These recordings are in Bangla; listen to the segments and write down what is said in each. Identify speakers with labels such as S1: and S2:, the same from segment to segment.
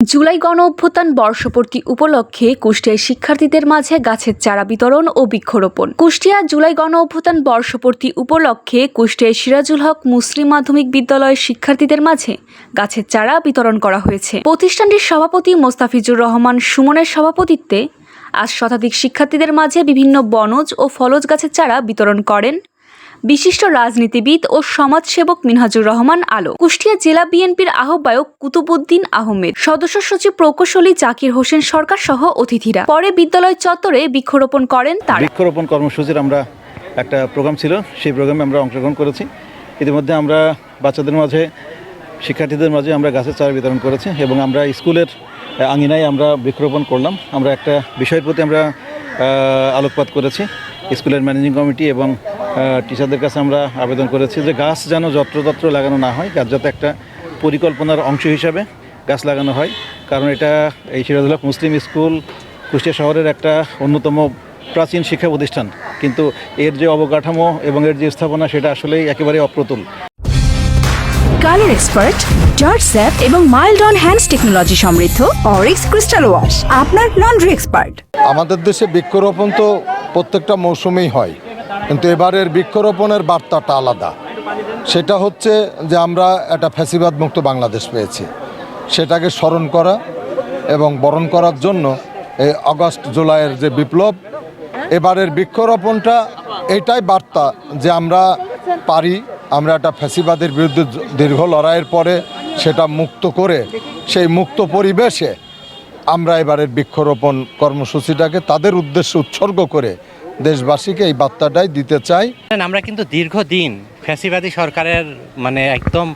S1: জুলাই গণ অভ্যুত্থান বর্ষপূর্তি উপলক্ষে কুষ্টিয়ায় শিক্ষার্থীদের মাঝে গাছের চারা বিতরণ ও বৃক্ষরোপণ। কুষ্টিয়া জুলাই গণ অভ্যুত্থান বর্ষপূর্তি উপলক্ষে কুষ্টিয়ায় সিরাজুল হক মুসলিম মাধ্যমিক বিদ্যালয়ের শিক্ষার্থীদের মাঝে গাছের চারা বিতরণ করা হয়েছে। প্রতিষ্ঠানটির সভাপতি মোস্তাফিজুর রহমান সুমনের সভাপতিত্বে আজ শতাধিক শিক্ষার্থীদের মাঝে বিভিন্ন বনজ ও ফলজ গাছের চারা বিতরণ করেন বিশিষ্ট রাজনীতিবিদ ও সমাজসেবক মিনহাজুর রহমান আলো কুষ্টিয়া জেলা বিএনপির আহ্বায়ক কুতুবুদ্দিন আহমেদ, সদস্য সচিব প্রকৌশলী জাকির হোসেন সরকার সহ অতিথিরা। পরে বিদ্যালয় চত্বরে বৃক্ষরোপণ করেন তারা।
S2: বৃক্ষরোপণ কর্মসূচির আমরা একটা প্রোগ্রাম ছিল, সেই প্রোগ্রামে আমরা অংশগ্রহণ করেছি। ইতিমধ্যে আমরা বাচ্চাদের মাঝে, শিক্ষার্থীদের মাঝে আমরা গাছের চারা বিতরণ করেছি এবং আমরা স্কুলের আঙিনায় আমরা বৃক্ষরোপণ করলাম। আমরা একটা বিষয়ের প্রতি আমরা আলোকপাত করেছি, স্কুলের ম্যানেজিং কমিটি এবং টিচারদের কাছে আমরা আবেদন করেছি যে গাছ যেন যত্রতত্র লাগানো না হয় গাছ যাতে একটা পরিকল্পনার অংশ হিসাবে গাছ লাগানো হয়। কারণ এটা এই সিরাজুল্লাহ মুসলিম স্কুল কুষ্টিয়া শহরের একটা অন্যতম প্রাচীন শিক্ষা প্রতিষ্ঠান। কিন্তু এর যে অবকাঠামো এবং এর যে স্থাপনা সেটা আসলেই একেবারে অপ্রতুল।
S3: কালার এক্সপার্ট জর্জ স্যাপ এবং মাইল্ড অন হ্যান্ডস টেকনোলজি সমৃদ্ধ অরিক্স ক্রিস্টাল ওয়াশ আপনার লন্ড্রি এক্সপার্ট।
S4: আমাদের দেশে বৃক্ষরোপণ তো প্রত্যেকটা মৌসুমেই হয়। কিন্তু এবারের বৃক্ষরোপণের বার্তাটা আলাদা। সেটা হচ্ছে যে আমরা একটা ফ্যাসিবাদ মুক্ত বাংলাদেশ পেয়েছি। সেটাকে স্মরণ করা এবং বরণ করার জন্য এই অগস্ট জুলাইয়ের যে বিপ্লব, এবারের বৃক্ষরোপণটা এটাই বার্তা যে আমরা পারি, আমরা একটা ফ্যাসিবাদের বিরুদ্ধে দীর্ঘ লড়াইয়ের পরে সেটা মুক্ত করে, সেই মুক্ত পরিবেশে আমরা এবারের বৃক্ষরোপণ কর্মসূচিটাকে তাদের উদ্দেশ্যে উৎসর্গ করে দেশবাসীকে এই বার্তাটাই দিতে চাই।
S5: আমরা কিন্তু দীর্ঘদিন ফ্যাসিবাদী সরকারের মানে একদম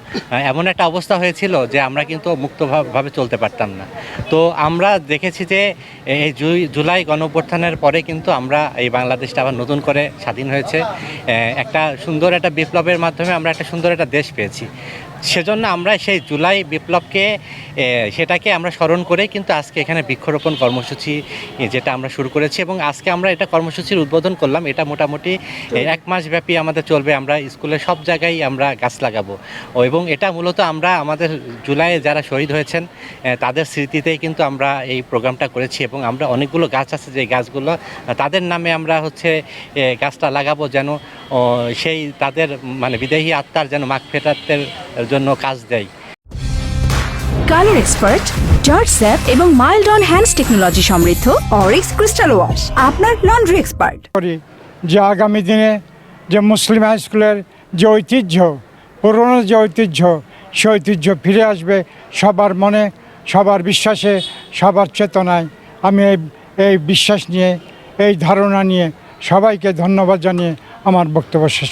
S5: এমন একটা অবস্থা হয়েছিল যে আমরা কিন্তু মুক্তভাবে চলতে পারতাম না। তো আমরা দেখেছি যে এই জুলাই গণঅভ্যুত্থানের পরে কিন্তু আমরা এই বাংলাদেশটা আবার নতুন করে স্বাধীন হয়েছে। একটা সুন্দর একটা বিপ্লবের মাধ্যমে আমরা একটা সুন্দর একটা দেশ পেয়েছি। সেজন্য আমরা সেই জুলাই বিপ্লবকে সেটাকে আমরা স্মরণ করে কিন্তু আজকে এখানে বৃক্ষরোপণ কর্মসূচি যেটা আমরা শুরু করেছি এবং আজকে আমরা এটা কর্মসূচির উদ্বোধন করলাম। এটা মোটামুটি এক মাস ব্যাপী আমাদের চলবে। আমরা স্কুলের সব জায়গায় আমরা গাছ লাগাবো। এবং এটা মূলত আমরা আমাদের জুলাইয়ে যারা শহীদ হয়েছেন তাদের স্মৃতিতেই কিন্তু আমরা এই প্রোগ্রামটা করেছি এবং আমরা অনেকগুলো গাছ আছে যে গাছগুলো তাদের নামে আমরা হচ্ছে গাছটা লাগাবো যেন সেই তাদের মানে বিদেহী আত্মার যেন মাখ ফেরাতের জন্য কাজ দেয়।
S3: কালার এক্সপার্ট জর্জ স্যাপ এবং মাইল্ড অন হ্যান্ডস টেকনোলজি সমৃদ্ধ অরিক্স ক্রিস্টাল ওয়াশ আপনার লন্ড্রি এক্সপার্ট।
S6: করি যে আগামী দিনে যে মুসলিম হাই স্কুলের যে ঐতিহ্য পুরনো যে ঐতিহ্য সে ঐতিহ্য ফিরে আসবে সবার মনে সবার বিশ্বাসে সবার চেতনায়। আমি এই এই বিশ্বাস নিয়ে এই ধারণা নিয়ে সবাইকে ধন্যবাদ জানিয়ে আমার বক্তব্য শেষ